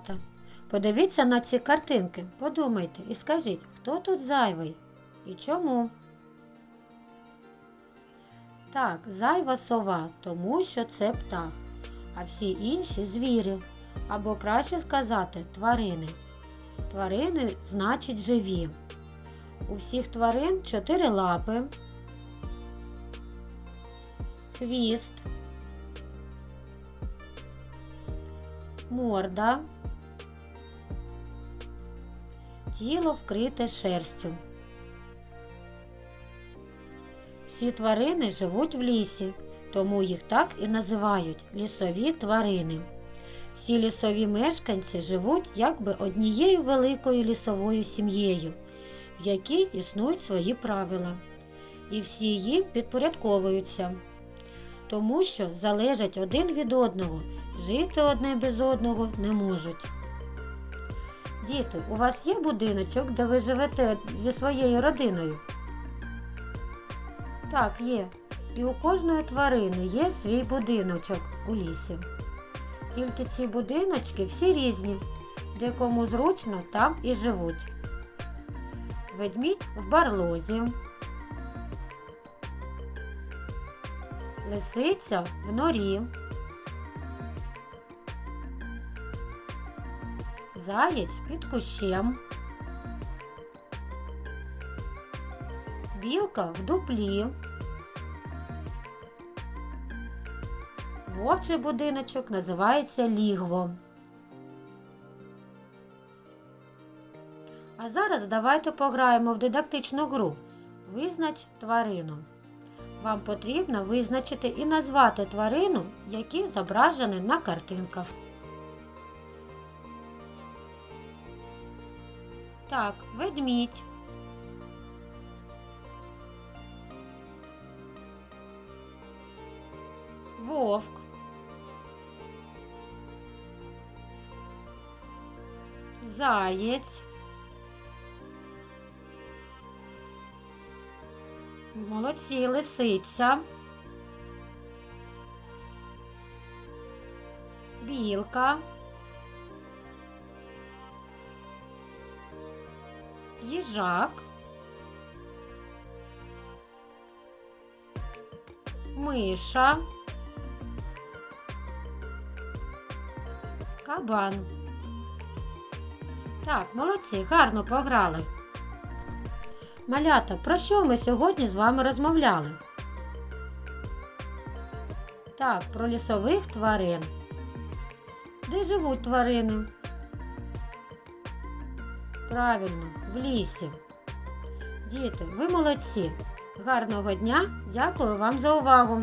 Малята, подивіться на ці картинки, подумайте і скажіть, хто тут зайвий і чому? Так, зайва сова, тому що це птах, а всі інші звірі, або краще сказати тварини. Тварини значить живі. У всіх тварин чотири лапи, хвіст, морда, тіло вкрите шерстю. Всі тварини живуть в лісі, тому їх так і називають лісові тварини. Всі лісові мешканці живуть якби однією великою лісовою сім'єю, в якій існують свої правила. І всі їм підпорядковуються, тому що залежать один від одного, жити одне без одного не можуть. Діти, у вас є будиночок, де ви живете зі своєю родиною? Так, є. І у кожної тварини є свій будиночок у лісі. Тільки ці будиночки всі різні, де кому зручно, там і живуть. Ведмідь в барлозі, лисиця в норі, заєць під кущем, білка в дуплі. Вовчий будиночок називається лігво. А зараз давайте пограємо в дидактичну гру. Визнач тварину. Вам потрібно визначити і назвати тварину, які зображені на картинках. Так, ведмідь. Вовк. Заєць. Молодці, лисиця. Білка. Їжак. Миша. Кабан. Так, молодці, гарно пограли. Малята, про що ми сьогодні з вами розмовляли? Так, про лісових тварин. Де живуть тварини? Правильно, в лісі. Діти, ви молодці. Гарного дня. Дякую вам за увагу.